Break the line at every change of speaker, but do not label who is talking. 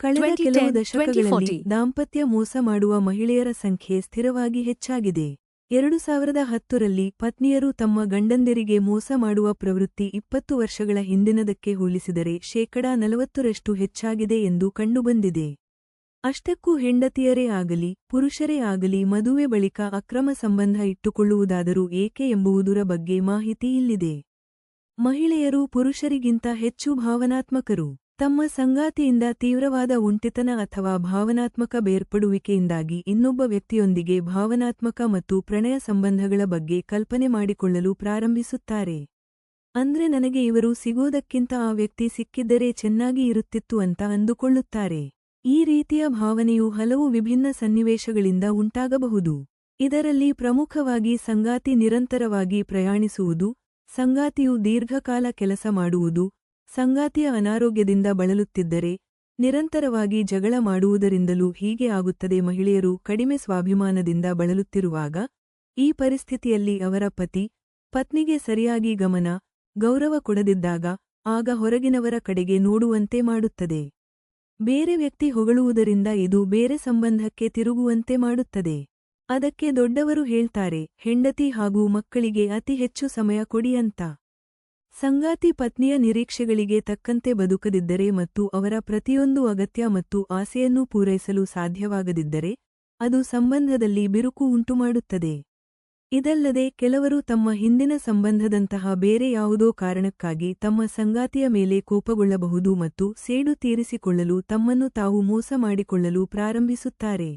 ಕಳೆದ ಕೆಲವು ದಶಕಗಳಲ್ಲಿ ದಾಂಪತ್ಯ ಮೋಸ ಮಾಡುವ ಮಹಿಳೆಯರ ಸಂಖ್ಯೆ ಸ್ಥಿರವಾಗಿ ಹೆಚ್ಚಾಗಿದೆ. ಎರಡು ಸಾವಿರದ ಹತ್ತರಲ್ಲಿ ಪತ್ನಿಯರು ತಮ್ಮ ಗಂಡಂದಿರಿಗೆ ಮೋಸ ಮಾಡುವ ಪ್ರವೃತ್ತಿ ಇಪ್ಪತ್ತು ವರ್ಷಗಳ ಹಿಂದಿನದಕ್ಕೆ ಹೋಲಿಸಿದರೆ ಶೇಕಡಾ ನಲವತ್ತರಷ್ಟು ಹೆಚ್ಚಾಗಿದೆ ಎಂದು ಕಂಡುಬಂದಿದೆ. ಅಷ್ಟಕ್ಕೂ ಹೆಂಡತಿಯರೇ ಆಗಲಿ ಪುರುಷರೇ ಆಗಲಿ ಮದುವೆ ಬಳಿಕ ಅಕ್ರಮ ಸಂಬಂಧ ಇಟ್ಟುಕೊಳ್ಳುವುದಾದರೂ ಏಕೆ ಎಂಬುವುದರ ಬಗ್ಗೆ ಮಾಹಿತಿ ಇಲ್ಲಿದೆ. ಮಹಿಳೆಯರು ಪುರುಷರಿಗಿಂತ ಹೆಚ್ಚು ಭಾವನಾತ್ಮಕರು. ತಮ್ಮ ಸಂಗಾತಿಯಿಂದ ತೀವ್ರವಾದ ಉಂಟಿತನ ಅಥವಾ ಭಾವನಾತ್ಮಕ ಬೇರ್ಪಡುವಿಕೆಯಿಂದಾಗಿ ಇನ್ನೊಬ್ಬ ವ್ಯಕ್ತಿಯೊಂದಿಗೆ ಭಾವನಾತ್ಮಕ ಮತ್ತು ಪ್ರಣಯ ಸಂಬಂಧಗಳ ಬಗ್ಗೆ ಕಲ್ಪನೆ ಮಾಡಿಕೊಳ್ಳಲು ಪ್ರಾರಂಭಿಸುತ್ತಾರೆ. ಅಂದ್ರೆ ನನಗೆ ಇವರು ಸಿಗೋದಕ್ಕಿಂತ ಆ ವ್ಯಕ್ತಿ ಸಿಕ್ಕಿದ್ದರೆ ಚೆನ್ನಾಗಿ ಇರುತ್ತಿತ್ತು ಅಂತ ಅಂದುಕೊಳ್ಳುತ್ತಾರೆ. ಈ ರೀತಿಯ ಭಾವನೆಯು ಹಲವು ವಿಭಿನ್ನ ಸನ್ನಿವೇಶಗಳಿಂದ ಉಂಟಾಗಬಹುದು. ಇದರಲ್ಲಿ ಪ್ರಮುಖವಾಗಿ ಸಂಗಾತಿ ನಿರಂತರವಾಗಿ ಪ್ರಯಾಣಿಸುವುದು, ಸಂಗಾತಿಯು ದೀರ್ಘಕಾಲ ಕೆಲಸ ಮಾಡುವುದು ಸಂಗಾತಿಯ ಅನಾರೋಗ್ಯದಿಂದ ಬಳಲುತ್ತಿದ್ದರೆ ನಿರಂತರವಾಗಿ ಜಗಳ ಮಾಡುವುದರಿಂದಲೂ ಹೀಗೆ ಆಗುತ್ತದೆ ಮಹಿಳೆಯರು ಕಡಿಮೆ ಸ್ವಾಭಿಮಾನದಿಂದ ಬಳಲುತ್ತಿರುವಾಗ, ಈ ಪರಿಸ್ಥಿತಿಯಲ್ಲಿ ಅವರ ಪತಿ ಪತ್ನಿಗೆ ಸರಿಯಾಗಿ ಗಮನ, ಗೌರವ ಕೊಡದಿದ್ದಾಗ ಆಗ ಹೊರಗಿನವರ ಕಡೆಗೆ ನೋಡುವಂತೆ ಮಾಡುತ್ತದೆ. ಬೇರೆ ವ್ಯಕ್ತಿ ಹೊಗಳುವುದರಿಂದ ಇದು ಬೇರೆ ಸಂಬಂಧಕ್ಕೆ ತಿರುಗುವಂತೆ ಮಾಡುತ್ತದೆ. ಅದಕ್ಕೆ ದೊಡ್ಡವರು ಹೇಳ್ತಾರೆ, ಹೆಂಡತಿ ಹಾಗೂ ಮಕ್ಕಳಿಗೆ ಅತಿ ಹೆಚ್ಚು ಸಮಯ ಕೊಡಿ ಅಂತ. ಸಂಗಾತಿ ಪತ್ನಿಯ ನಿರೀಕ್ಷೆಗಳಿಗೆ ತಕ್ಕಂತೆ ಬದುಕದಿದ್ದರೆ ಮತ್ತು ಅವರ ಪ್ರತಿಯೊಂದು ಅಗತ್ಯ ಮತ್ತು ಆಸೆಯನ್ನು ಪೂರೈಸಲು ಸಾಧ್ಯವಾಗದಿದ್ದರೆ, ಅದು ಸಂಬಂಧದಲ್ಲಿ ಬಿರುಕು ಉಂಟುಮಾಡುತ್ತದೆ. ಇದಲ್ಲದೆ, ಕೆಲವರು ತಮ್ಮ ಹಿಂದಿನ ಸಂಬಂಧದಂತಹ ಬೇರೆ ಯಾವುದೋ ಕಾರಣಕ್ಕಾಗಿ ತಮ್ಮ ಸಂಗಾತಿಯ ಮೇಲೆ ಕೋಪಗೊಳ್ಳಬಹುದು ಮತ್ತು ಸೇಡು ತೀರಿಸಿಕೊಳ್ಳಲು ತಮ್ಮನ್ನು ತಾವು ಮೋಸ ಮಾಡಿಕೊಳ್ಳಲು ಪ್ರಾರಂಭಿಸುತ್ತಾರೆ.